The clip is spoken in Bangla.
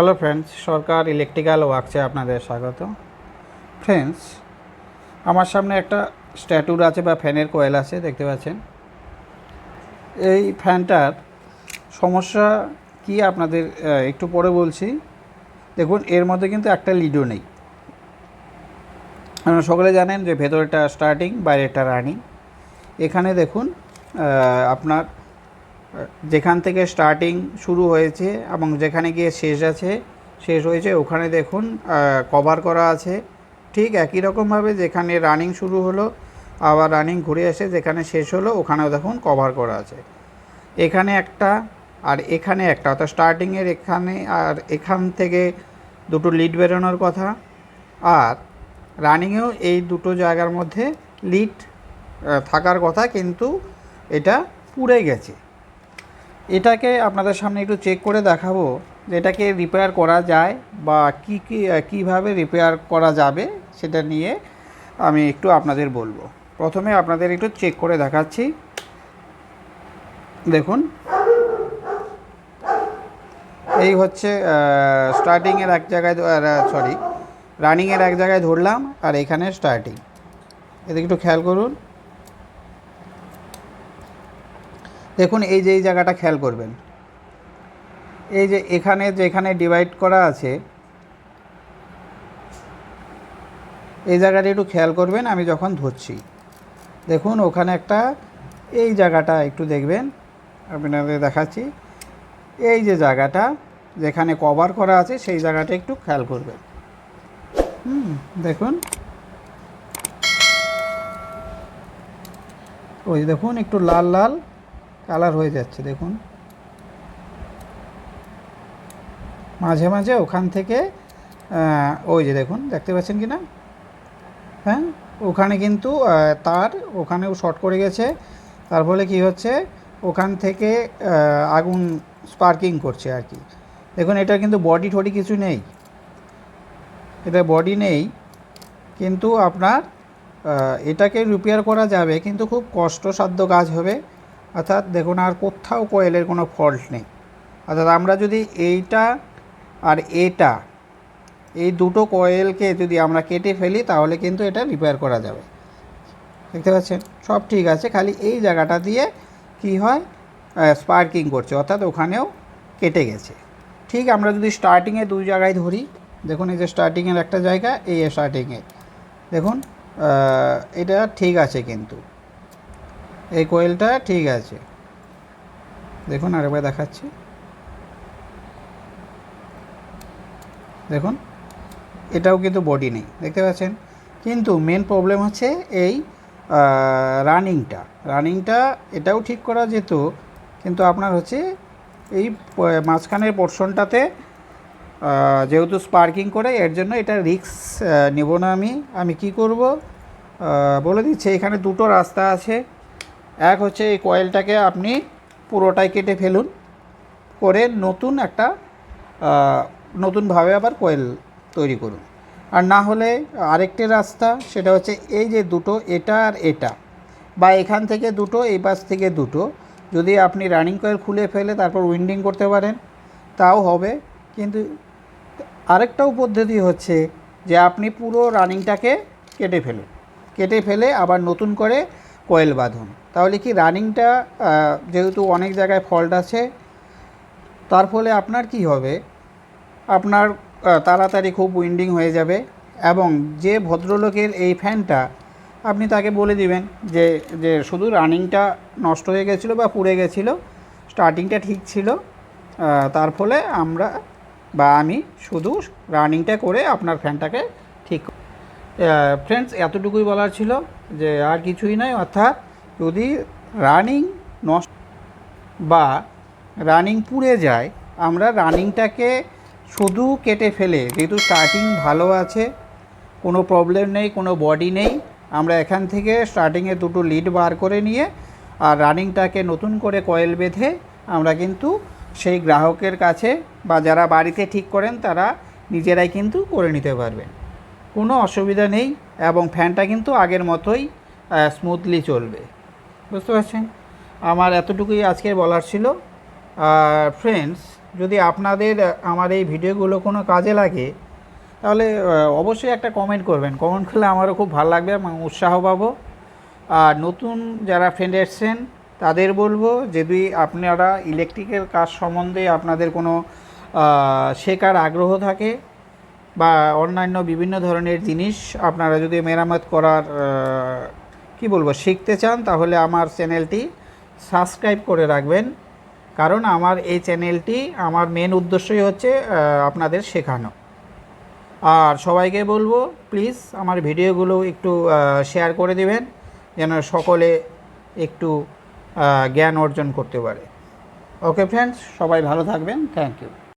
হ্যালো ফ্রেন্ডস, সরকার ইলেকট্রিক্যাল ওয়ার্কসে আপনাদের স্বাগত। ফ্রেন্ডস, আমার সামনে একটা স্ট্যাটুর আছে বা ফ্যানের কোয়েল আছে, দেখতে পাচ্ছেন। এই ফ্যানটার সমস্যা কি আপনাদের একটু পরে বলছি। দেখুন, এর মধ্যে কিন্তু একটা লিডও নেই। আপনারা সকলে জানেন যে ভেতরেটা স্টার্টিং বাইরেটা রানিং এখানে দেখুন আপনার যেখান থেকে স্টার্টিং শুরু হয়েছে এবং যেখানে গিয়ে শেষ আছে, শেষ হয়েছে, ওখানে দেখুন কভার করা আছে। ঠিক একই রকমভাবে যেখানে রানিং শুরু হলো, আবার রানিং ঘুরে এসে যেখানে শেষ হলো, ওখানেও দেখুন কভার করা আছে। এখানে একটা আর এখানে একটা, অর্থাৎ স্টার্টিংয়ের এখানে আর এখান থেকে দুটো লিড বেরোনোর কথা। আর রানিংয়েও এই দুটো জায়গার মধ্যে লিড থাকার কথা, কিন্তু এটা পুড়ে গেছে। এটাকে আপনাদের সামনে একটু চেক করে দেখাবো যে এটাকে রিপেয়ার করা যায় বা কী কী কীভাবে রিপেয়ার করা যাবে সেটা নিয়ে আমি একটু আপনাদের বলব। প্রথমে আপনাদের একটু চেক করে দেখাচ্ছি। দেখুন। এই হচ্ছে স্টার্টিংয়ের এক জায়গায় সরি রানিংয়ের এক জায়গায় ধরলাম আর এখানে স্টার্টিং এদিকে একটু খেয়াল করুন। দেখুন, এই যে এই জায়গাটা খেয়াল করবেন। এই যে এখানে যেখানে ডিভাইড করা আছে, এই জায়গাটা একটু খেয়াল করবেন, আমি যখন ধরছি। দেখুন, ওখানে একটা, এই জায়গাটা একটু দেখবেন, আপনাদের দেখাচ্ছি। এই যে জায়গাটা, যেখানে কভার করা আছে, সেই জায়গাটা একটু খেয়াল করবেন। হুম, দেখুন। ওই দেখুন, একটু লাল লাল। কালার হয়ে যাচ্ছে, দেখুন। মাঝে মাঝে ওখান থেকে ওই যে দেখুন, দেখতে পাচ্ছেন কি না? হ্যাঁ ওখানে কিন্তু তার ওখানেও শর্ট করে গেছে। তার ফলে কী হচ্ছে? ওখান থেকে আগুন স্পার্কিং করছে আর কি। দেখুন এটা কিন্তু বডি টডি কিছু নেই। এটা বডি নেই, কিন্তু আপনার এটাকে রিপেয়ার করা যাবে, কিন্তু খুব কষ্টসাধ্য কাজ হবে। অর্থাৎ দেখুন আর কোথাও কোয়েলের কোনো ফল্ট নেই। অর্থাৎ আমরা যদি এইটা আর এটা, এই দুটো কয়েলকে যদি আমরা কেটে ফেলি, তাহলে কিন্তু এটা রিপেয়ার করা যাবে। দেখতে পাচ্ছেন? সব ঠিক আছে, খালি এই জায়গাটা দিয়ে কি হয়? স্পার্কিং করছে, অর্থাৎ ওখানেও কেটে গেছে। ঠিক আমরা যদি স্টার্টিংয়ে দুই জায়গায় ধরি, দেখুন এই যে স্টার্টিংয়ের একটা জায়গা, এই স্টার্টিংয়ে দেখুন এটা ঠিক আছে কিন্তু। এই কোয়েলটা ঠিক আছে। দেখুন আরেকবার দেখাচ্ছি। দেখুন, এটাও কিন্তু বডি নেই, দেখতে পাচ্ছেন? কিন্তু মেন প্রবলেম হচ্ছে এই রানিংটা রানিংটা এটাও ঠিক করা যেত, কিন্তু আপনার হচ্ছে এই মাঝখানের পোর্শনটাতে যেহেতু স্পার্কিং করে, এর জন্য এটা রিক্স নেব না আমি। আমি কি করব? বলে দিচ্ছি, এখানে দুটো রাস্তা আছে। এক হচ্ছে এই কয়েলটাকে আপনি পুরোটাই কেটে ফেলুন করে নতুন একটা নতুনভাবে আবার কয়েল তৈরি করুন। আর না হলে আরেকটি রাস্তা, সেটা হচ্ছে এই যে দুটো, এটা আর এটা, বা এখান থেকে দুটো, এই পাশ থেকে দুটো, যদি আপনি রানিং কয়েল খুলে ফেলে তারপর উইন্ডিং করতে পারেন, তাও হবে। কিন্তু আরেকটাও পদ্ধতি হচ্ছে যে আপনি পুরো রানিংটাকে কেটে ফেলুন। কেটে ফেলে আবার নতুন করে কয়েল বাঁধুন। তাহলে কি রানিংটা যেহেতু অনেক জায়গায় ফল্ট আছে, তার ফলে আপনার কি হবে? আপনার তাড়াতাড়ি খুব উইন্ডিং হয়ে যাবে এবং যে ভদ্রলোকের এই ফ্যানটা, আপনি তাকে বলে দিবেন যে যে শুধু রানিংটা নষ্ট হয়ে গেছিল বা পুড়ে গেছিল স্টার্টিংটা ঠিক ছিল তার ফলে আমরা বা আমি শুধু রানিংটা করে আপনার ফ্যানটাকে ঠিক ফ্রেন্ডস এতটুকুই বলার ছিল যে আর কিছুই নয়, অর্থাৎ যদি রানিং নষ্ট বা রানিং পুড়ে যায়, আমরা রানিংটাকে শুধু কেটে ফেলে, যেহেতু স্টার্টিং ভালো আছে, কোনো প্রবলেম নেই, কোনো বডি নেই, আমরা এখান থেকে স্টার্টিংয়ে দুটো লিড বার করে নিয়ে আর রানিংটাকে নতুন করে কয়েল বেঁধে আমরা কিন্তু সেই গ্রাহকের কাছে বা যারা বাড়িতে ঠিক করেন তারা নিজেরাই কিন্তু করে নিতে পারবেন। কোনো অসুবিধা নেই এবং ফ্যানটা কিন্তু আগের মতোই স্মুথলি চলবে। বুঝতে পারছেন? আমার এতটুকুই আজকে বলার ছিল। আর ফ্রেন্ডস যদি আপনাদের আমার এই ভিডিওগুলো কোনো কাজে লাগে, তাহলে অবশ্যই একটা কমেন্ট করবেন। কমেন্ট করলে আমারও খুব ভালো লাগবে এবং উৎসাহ পাবো। আর নতুন যারা ফ্রেন্ড এসছেন, তাদের বলব, যদি আপনারা ইলেকট্রিক্যাল কাজ সম্বন্ধে আপনাদের কোনো শেখার আগ্রহ থাকে, বা অন্যান্য বিভিন্ন ধরনের জিনিস আপনারা যদি মেরামত করার কি বলব, শিখতে চান তাহলে আমার চ্যানেলটি সাবস্ক্রাইব করে রাখবেন। কারণ আমার এই চ্যানেলটি, আমার মেন উদ্দেশ্যই হচ্ছে আপনাদের শেখানো। আর সবাইকে বলব প্লিজ আমার ভিডিওগুলো একটু শেয়ার করে দিবেন, যেন সকলে একটু জ্ঞান অর্জন করতে পারে। ওকে ফ্রেন্ডস সবাই ভালো থাকবেন। Thank you